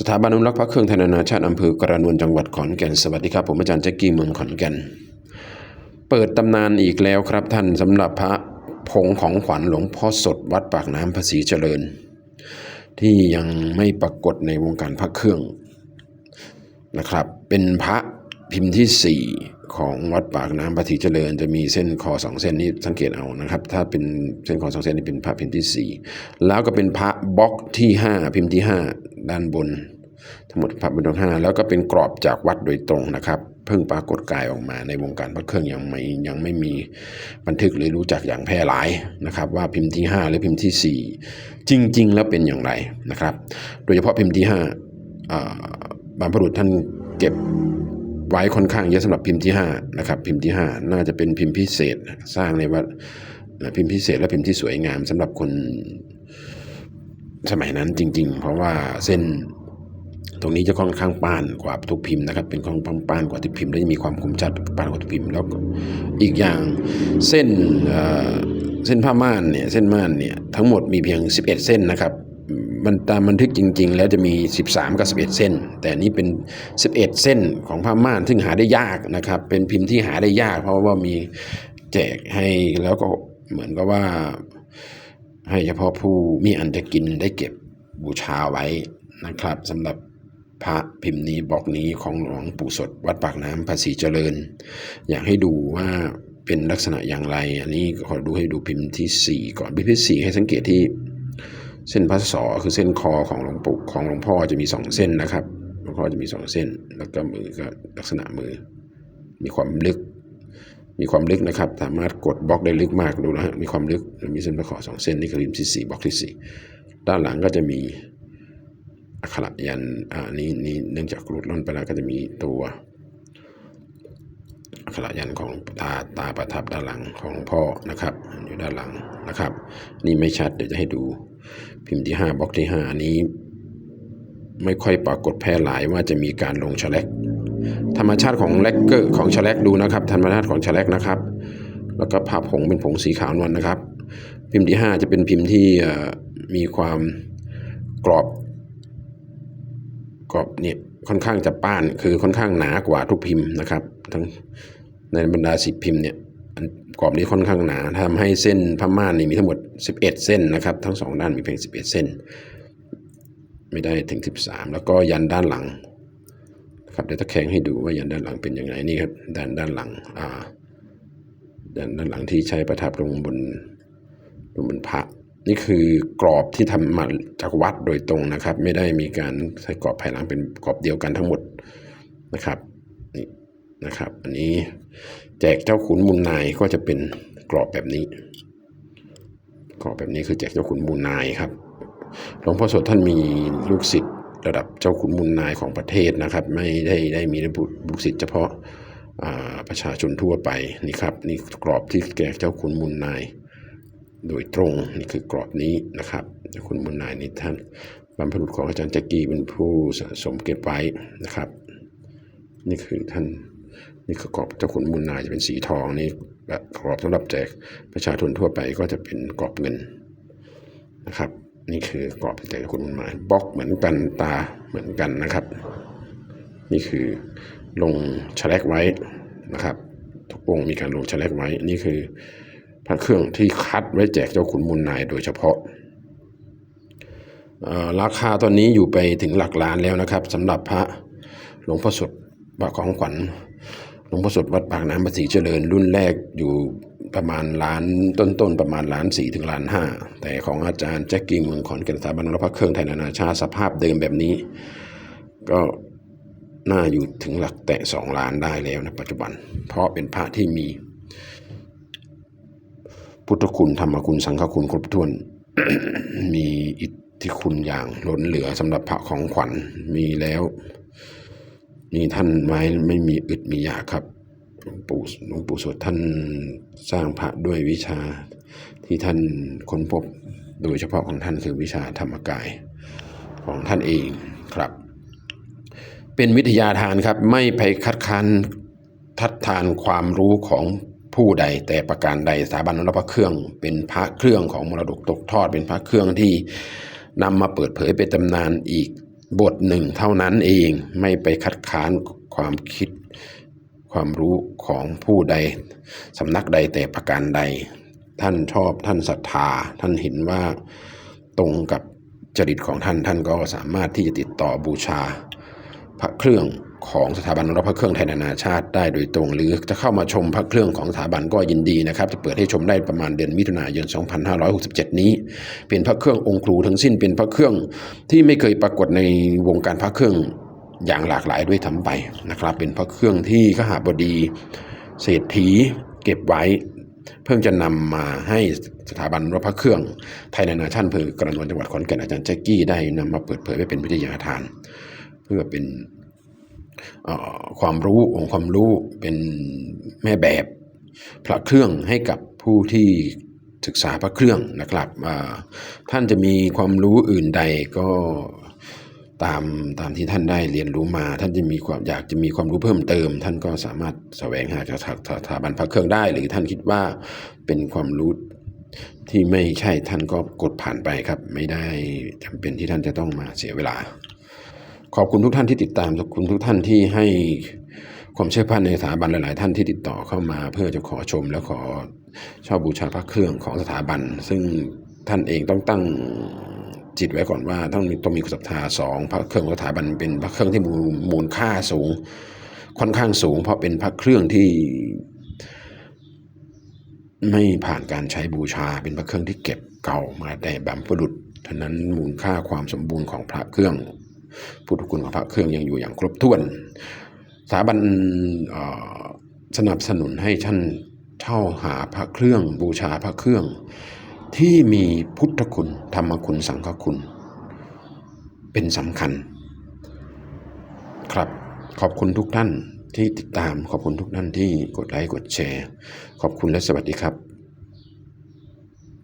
สถาบันอนุรักษ์พระเครื่องไทยนานาชาติอำเภอกระนวนจังหวัดขอนแก่นสวัสดีครับผมอาจารย์แจ็กกี้เมืองขอนแก่น เปิดตำนานอีกแล้วครับท่านสำหรับพระผงของขวัญหลวงพ่อสดวัดปากน้ำภาษีเจริญ ที่ยังไม่ปรากฏในวงการพระเครื่องนะครับ เป็นพระ พิมพ์ที่สี่ของวัดปากน้ำภาษีเจริญ จะมีเส้นคอสองเส้นนี้สังเกตเอานะครับ ถ้าเป็นเส้นคอสองเส้นนี้เป็นพระพิมพ์ที่สี่แล้วก็เป็นพระบล็อกที่ห้าพิมพ์ที่ห้าด้านบน ทั้งหมดพระบรรทุกห้าแล้วก็เป็นกรอบจากวัดโดยตรงนะครับ เพิ่งปรากฏกายออกมาในวงการพระเครื่องยังไม่ยังไม่มีบันทึกหรือรู้จักอย่างแพร่หลายนะครับ ว่าพิมพ์ที่ 5 หรือพิมพ์ที่ 4 จริง ๆ แล้วเป็นอย่างไรนะครับ โดยเฉพาะพิมพ์ที่5อ่าบรรพบุรุษท่านเก็บ ไว้ค่อนข้างเยอะสำหรับพิมพ์ที่5นะครับพิมพ์ที่ 5 น่าจะเป็นพิมพ์พิเศษสร้างในวัดเอ่อพิมพ์พิเศษและพิมพ์ที่สวยงามสำหรับคนสมัยนั้นจริง ๆ เพราะว่าเส้นตรงนี้จะค่อนข้างป้านกว่าทุกพิมพ์นะครับ เป็นค่อนข้างป้านกว่าที่พิมพ์และจะมีความคมชัดป้านกว่าทุกพิมพ์แล้วอีกอย่างเส้นเอ่อเส้นผ้าม่านเนี่ยเส้นม่านเนี่ยทั้งหมดมีเพียง 11 เส้นนะครับ มันตามบันทึกจริง ๆ แล้วจะมี 13 กับ 11 เส้น แต่นี่เป็น 11 เส้นของผ้าม่านซึ่งหาได้ยากนะครับ เป็นพิมพ์ที่หาได้ยาก เพราะว่ามีแจกให้แล้วก็เหมือนกับว่า ให้เฉพาะผู้มีอันจะกินได้เก็บบูชาไว้นะครับสำหรับพระพิมพ์นี้บอกนี้ของหลวงปู่สดวัดปากน้ำภาษีเจริญ อยากให้ดูว่าเป็นลักษณะอย่างไร อันนี้ขอดูให้ดูพิมพ์ที่ 4 ก่อนพิมพ์ที่4ให้สังเกตที่ เส้นพระศอคือเส้นคอของหลวงปู่ของหลวงพ่อจะมี2เส้นนะครับหลวงพ่อจะมี2เส้น แล้วก็มือก็ลักษณะมือ มีความลึก มีความลึกนะครับ สามารถกดบล็อกได้ลึกมากดูนะฮะมีความลึกมีเส้นประขอสองเส้นนี่คือริมที่สี่บล็อกที่สี่ด้านหลังก็จะมีอักขระยันอ่านี้นี้เนื่องจากกรุดล่อนไปแล้วก็จะมีตัวอักขระยันของตาตาประทับด้านหลังของหลวงพ่อนะครับ อยู่ด้านหลังนะครับ นี่ไม่ชัดเดี๋ยวจะให้ดู พิมพ์ที่ห้าบล็อกที่ห้าอันนี้ ไม่ค่อยปรากฏแพร่หลายว่าจะมีการลงแฉลกธรรมชาติของแลกเกอร์ของแฉลกดูนะครับ ธรรมชาติของแฉลกนะครับ แล้วก็ภาพผงเป็นผงสีขาวนวลนะครับ พิมพ์ที่ 5 จะเป็นพิมพ์ที่มีความกรอบกรอบเนี่ยค่อนข้างจะป้านคือค่อนข้างหนากว่าทุกพิมพ์นะครับ ทั้งในบรรดาสิบพิมพ์เนี่ย กรอบนี้ค่อนข้างหนาทำให้เส้นพม่านนี่มีทั้งหมด 11 เส้นนะครับ ทั้งสองด้านมีเพียง 11 เส้น ไม่ได้ถึง 13 แล้วก็ยันด้านหลังครับเดี๋ยวตะแคงให้ดูว่ายันด้านหลังเป็นยังไงนี่ครับด้านด้านหลังอ่าด้านด้านหลังที่ใช้ประทับลงบนลงบนพระนี่คือกรอบที่ทำมาจากวัดโดยตรงนะครับ ไม่ได้มีการใช้กรอบภายหลังเป็นกรอบเดียวกันทั้งหมดนะครับนี่นะครับ อันนี้ แจกเจ้าขุนมูลนายก็จะเป็นกรอบแบบนี้ กรอบแบบนี้คือแจกเจ้าขุนมูลนายครับหลวงพ่อสดท่านมีลูกศิษย์ระดับเจ้าขุนมูลนายของประเทศนะครับ ไม่ได้ได้มีลูกศิษย์เฉพาะประชาชนทั่วไปนี่ครับนี่กรอบที่แจกเจ้าขุนมูลนาย โดยตรงนี่คือกรอบนี้นะครับเจ้าขุนมูลนายนี่ท่านบรรพบุรุษของอาจารย์แจ็กกี้เป็นผู้สะสมเก็บไว้นะครับ นี่คือท่าน นี่คือกรอบเจ้าขุนมูลนายจะเป็นสีทองนี่แบบกรอบสำหรับแจกประชาชนทั่วไปก็จะเป็นกรอบเงินนะครับ นี่คือกรอบที่แจกคุณมูลนายบล็อกเหมือนกันตาเหมือนกันนะครับ นี่คือลงแฉลกไว้นะครับทุกองค์มีการลงแฉลกไว้ นี่คือพระเครื่องที่คัดไว้แจกเจ้าขุนมูลนายโดยเฉพาะอ่อราคาตอนนี้อยู่ไปถึงหลักล้านแล้วนะครับสำหรับพระหลวงพ่อสดพระของขวัญ หลวงพ่อสดวัดปากน้ำภาษีเจริญ รุ่นแรกอยู่ประมาณล้านต้นๆประมาณล้านสี่ถึงล้านห้าแต่ของอาจารย์แจ็คกี้เมืองขอนแก่นสถาบันรพระเครื่องไทยนานาชาติสภาพเดิมแบบนี้ ก็น่าอยู่ถึงหลักแตะสองล้านได้แล้วนะปัจจุบัน เพราะเป็นพระที่มี พุทธคุณธรรมคุณสังฆคุณครบถ้วน มีอิทธิคุณอย่างล้นเหลือสำหรับพระของขวัญมีแล้ว นี่ท่านไว้ไม่มีอึดมีอยากครับหลวงปู่หลวงปู่สดท่านสร้างพระด้วยวิชาที่ท่านค้นพบโดยเฉพาะของท่านคือวิชาธรรมกายของท่านเองครับ เป็นวิทยาทานครับไม่ไปคัดค้านทัดทานความรู้ของผู้ใดแต่ประการใดสถาบันรับพระเครื่อง เป็นพระเครื่องของมรดกตกทอด เป็นพระเครื่องที่นำมาเปิดเผยเป็นตำนานอีก บทหนึ่งเท่านั้นเองไม่ไปคัดค้านความคิดความรู้ของผู้ใดสำนักใดแต่ประการใด ท่านชอบท่านศรัทธา ท่านเห็นว่าตรงกับจริตของท่านท่านก็สามารถที่จะติดต่อบูชา พระเครื่องของสถาบันรับพระเครื่องไทยนานาชาติได้โดยตรง หรือจะเข้ามาชมพระเครื่องของสถาบันก็ยินดีนะครับ จะเปิดให้ชมได้ประมาณเดือนมิถุนายน 2567 นี้ เป็นพระเครื่ององค์ครูทั้งสิ้นเป็นพระเครื่องที่ไม่เคยปรากฏในวงการพระเครื่องอย่างหลากหลายด้วยทั้งไปนะครับ เป็นพระเครื่องที่ขหาบดีเศรษฐีเก็บไว้ เพิ่งจะนำมาให้สถาบันรับพระเครื่องไทยนานาชาติอำเภอกระนวนจังหวัดขอนแก่นอาจารย์แจ็กกี้ได้นำมาเปิดเผยไว้เป็นวิทยาทาน เพื่อเป็นความรู้องค์ความรู้เป็นแม่แบบพระเครื่องให้กับผู้ที่ศึกษาพระเครื่องนะครับท่านจะมีความรู้อื่นใดก็ตามตามที่ท่านได้เรียนรู้มา ท่านจะมีความอยากจะมีความรู้เพิ่มเติม ท่านก็สามารถแสวงหาจากสถาบันพระเครื่องได้ หรือท่านคิดว่าเป็นความรู้ที่ไม่ใช่ท่านก็กดผ่านไปครับ ไม่ได้จำเป็นที่ท่านจะต้องมาเสียเวลา ขอบคุณทุกท่านที่ติดตามขอบคุณทุกท่านที่ให้ความเชื่อมั่นในสถาบันหลาย ๆ ท่านที่ติดต่อเข้ามาเพื่อจะขอชมและขอช่าบูชาพระเครื่องของสถาบัน ซึ่งท่านเองต้องตั้งจิตไว้ก่อนว่าต้องมีต้องมีศรัทธาสองพระเครื่องของสถาบันเป็นพระเครื่องที่มูลมูลค่าสูง ค่อนข้างสูง เพราะเป็นพระเครื่องที่ไม่ผ่านการใช้บูชาเป็นพระเครื่องที่เก็บเก่ามาแต่บำรุรุษฉะนั้นมูลค่าความสมบูรณ์ของพระเครื่อง พุทธคุณของพระเครื่องยังอยู่อย่างครบถ้วน สถาบันสนับสนุนให้ท่านเช่าหาพระเครื่องบูชาพระเครื่อง ที่มีพุทธคุณธรรมคุณสังฆคุณ เป็นสำคัญ ครับขอบคุณทุกท่านที่ติดตามขอบคุณทุกท่านที่กดไลค์กดแชร์ ขอบคุณและสวัสดีครับ